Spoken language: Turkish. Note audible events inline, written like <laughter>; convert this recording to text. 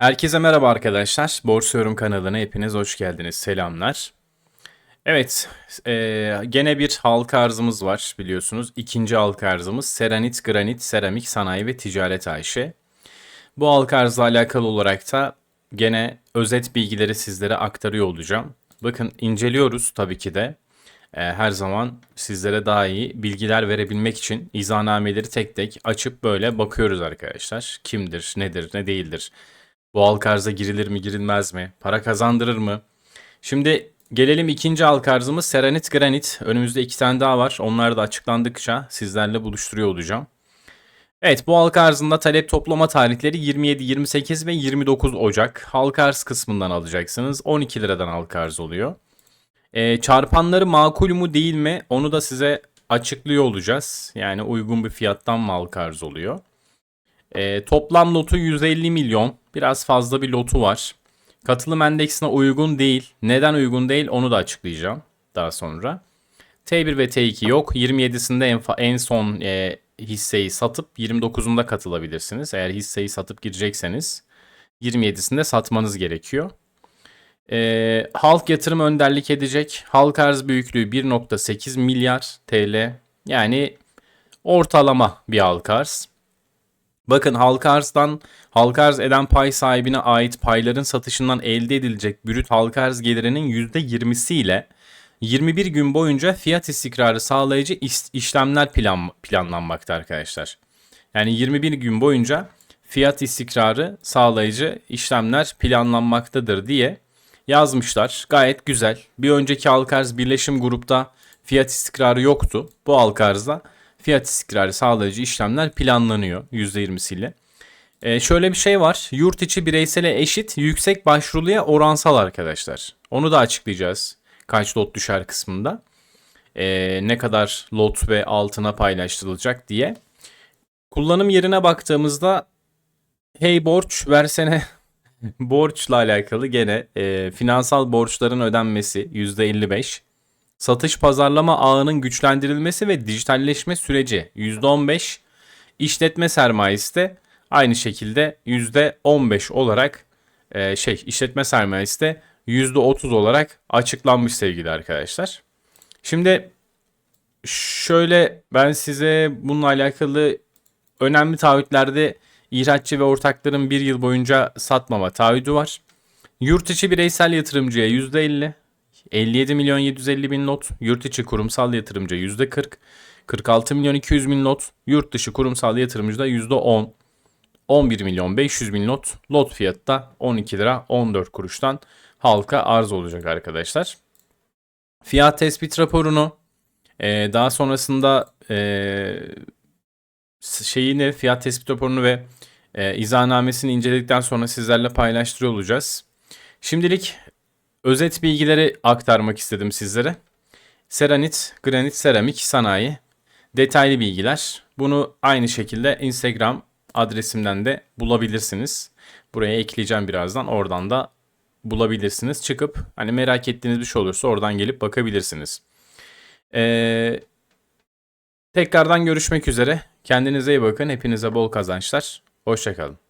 Herkese merhaba arkadaşlar. Borsa Yorum kanalına hepiniz hoş geldiniz. Selamlar. Evet, eee, gene bir halka arzımız var biliyorsunuz. İkinci halka arzımız Seranit, Granit, Seramik Sanayi ve Ticaret AŞ. Bu halka arzla alakalı olarak da gene özet bilgileri sizlere aktarıyor olacağım. Bakın inceliyoruz tabii ki de. Eee, her zaman sizlere daha iyi bilgiler verebilmek için izahnameleri tek tek açıp böyle bakıyoruz arkadaşlar. Kimdir, nedir, ne değildir. Bu halka arza girilir mi girilmez mi? Para kazandırır mı? Şimdi gelelim ikinci halka arzımız Seranit Granit. Önümüzde iki tane daha var. Onlar da açıklandıkça sizlerle buluşturuyor olacağım. Evet bu halka arzında talep toplama tarihleri 27, 28 ve 29 Ocak. Halka arz kısmından alacaksınız. 12 liradan halka arz oluyor. Ee, çarpanları makul mu değil mi onu da size açıklıyor olacağız. Yani uygun bir fiyattan halka arz oluyor. Ee, toplam lotu 150 milyon. Biraz fazla bir lotu var. Katılım endeksine uygun değil. Neden uygun değil onu da açıklayacağım daha sonra. T1 ve T2 yok. 27'sinde en, en son e, hisseyi satıp 29'unda katılabilirsiniz. Eğer hisseyi satıp girecekseniz 27'sinde satmanız gerekiyor. Ee, halk yatırım önderlik edecek. Halk arz büyüklüğü 1.8 milyar TL. Yani ortalama bir halk arz. Bakın halka arzdan halka arz eden pay sahibine ait payların satışından elde edilecek brüt halka arz gelirinin %20'si ile 21 gün boyunca fiyat istikrarı sağlayıcı işlemler plan planlanmakta arkadaşlar. Yani 21 gün boyunca fiyat istikrarı sağlayıcı işlemler planlanmaktadır diye yazmışlar. Gayet güzel. Bir önceki halka birleşim grupta fiyat istikrarı yoktu. Bu halka arzda fiyat istikrarı sağlayıcı işlemler planlanıyor %20'siyle. Ee, şöyle bir şey var. Yurt içi bireysele eşit yüksek başvuruluya oransal arkadaşlar. Onu da açıklayacağız. Kaç lot düşer kısmında. Ee, ne kadar lot ve altına paylaştırılacak diye. Kullanım yerine baktığımızda hey borç versene <laughs> borçla alakalı gene e, finansal borçların ödenmesi %55. Satış pazarlama ağının güçlendirilmesi ve dijitalleşme süreci %15. İşletme sermayesi de aynı şekilde %15 olarak e, şey işletme sermayesi de %30 olarak açıklanmış sevgili arkadaşlar. Şimdi şöyle ben size bununla alakalı önemli taahhütlerde ihraççı ve ortakların bir yıl boyunca satmama taahhüdü var. Yurt içi bireysel yatırımcıya %50, 57 milyon 750 bin not, yurt içi kurumsal yatırımcı %40, 46 milyon 200 bin not, yurt dışı kurumsal yatırımcıda %10, 11 milyon 500 bin lot, lot fiyatı da 12 lira 14 kuruştan halka arz olacak arkadaşlar. Fiyat tespit raporunu e, daha sonrasında e, şeyini fiyat tespit raporunu ve e, izahnamesini inceledikten sonra sizlerle paylaştırıyor olacağız. Şimdilik özet bilgileri aktarmak istedim sizlere. Seranit, granit, seramik, sanayi. Detaylı bilgiler. Bunu aynı şekilde Instagram adresimden de bulabilirsiniz. Buraya ekleyeceğim birazdan. Oradan da bulabilirsiniz. Çıkıp hani merak ettiğiniz bir şey olursa oradan gelip bakabilirsiniz. Ee, tekrardan görüşmek üzere. Kendinize iyi bakın. Hepinize bol kazançlar. Hoşçakalın.